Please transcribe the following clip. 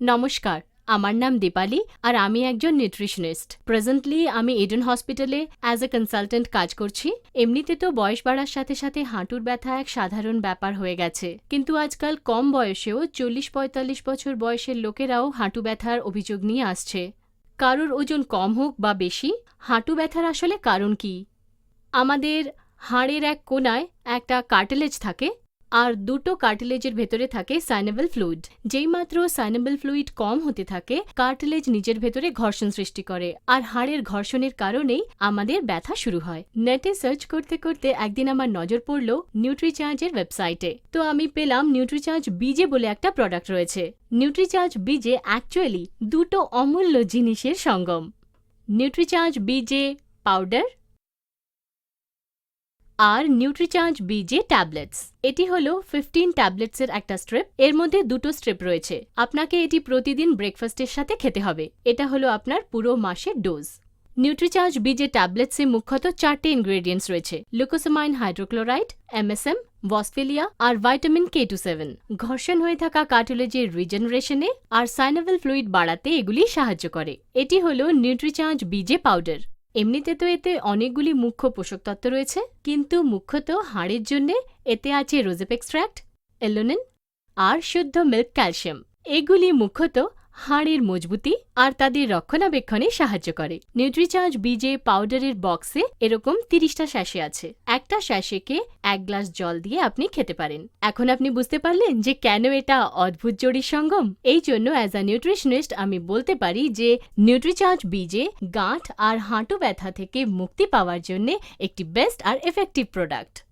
নমস্কার, আমার নাম দীপালি আর আমি একজন নিউট্রিশনিস্ট প্রেজেন্টলি আমি ইডেন হসপিটালে অ্যাজ এ কনসালটেন্ট কাজ করছি। এমনিতে তো বয়স বাড়ার সাথে সাথে হাঁটুর ব্যথা এক সাধারণ ব্যাপার হয়ে গেছে। কিন্তু আজকাল কম বয়সেও চল্লিশ পঁয়তাল্লিশ বছর বয়সের লোকেরাও হাঁটু ব্যথার অভিযোগ নিয়ে আসছে। কারোর ওজন কম হোক বা বেশি, হাঁটু ব্যথার আসলে কারণ কি? আমাদের হাড়ের এক কোনায় একটা কার্টিলেজ থাকে আর দুটো কার্টিলেজের ভেতরে থাকে সাইনেবল ফ্লুইড যেইমাত্র সাইনেবল ফ্লুইড কম হতে থাকে কার্টিলেজ নিজের ভেতরে ঘর্ষণ সৃষ্টি করে আর হাড়ের ঘর্ষণের কারণেই আমাদের ব্যথা শুরু হয়। নেটে সার্চ করতে করতে একদিন আমার নজর পড়ল নিউট্রিচার্জের ওয়েবসাইটে তো আমি পেলাম নিউট্রিচার্জ বিজে বলে একটা প্রোডাক্ট রয়েছে। নিউট্রিচার্জ বিজে অ্যাকচুয়ালি দুটো অমূল্য জিনিসের সঙ্গম। নিউট্রিচার্জ বিজে পাউডার আর নিউট্রিচার্জ বিজে ট্যাবলেটস এটি হলো ফিফটিন ট্যাবলেটসের একটা স্ট্রিপ এর মধ্যে দুটো স্ট্রিপ রয়েছে। আপনাকে এটি প্রতিদিন ব্রেকফাস্টের সাথে খেতে হবে। এটা হলো আপনার পুরো মাসের ডোজ নিউট্রিচার্জ বিজে ট্যাবলেটসে মুখ্যত চারটে ইনগ্রেডিয়েন্টস রয়েছে। লুকোসামাইন হাইড্রোক্লোরাইড এমএসএম ভসফেলিয়া আর ভাইটামিন কে টু সেভেন ঘর্ষণ হয়ে থাকা কার্টিলেজের রিজেনারেশনে আর সাইনাভেল ফ্লুইড বাড়াতে এগুলি সাহায্য করে। এটি হলো নিউট্রিচার্জ বিজে পাউডার এমনিতে তো এতে অনেকগুলি মুখ্য পোষক তত্ত্ব রয়েছে, কিন্তু মুখ্যত হাড়ের জন্য এতে আছে রোজেপ এক্সট্র্যাক্ট এলোনিন, আর শুদ্ধ মিল্ক ক্যালসিয়াম এগুলি মুখ্যত হাড়ের মজবুতি আর তাদের রক্ষণাবেক্ষণে সাহায্য করে। নিউট্রিচার্জ বিজে পাউডারের বক্সে এরকম তিরিশটা শ্যাশে আছে। একটা শ্যাশেকে এক গ্লাস জল দিয়ে আপনি খেতে পারেন। এখন আপনি বুঝতে পারলেন যে কেন এটা অদ্ভুত জড়ির সঙ্গম? এই জন্য অ্যাজ আ নিউট্রিশনিস্ট আমি বলতে পারি যে নিউট্রিচার্জ বিজে গাঁট আর হাঁটু ব্যথা থেকে মুক্তি পাওয়ার জন্য একটি বেস্ট আর এফেক্টিভ প্রোডাক্ট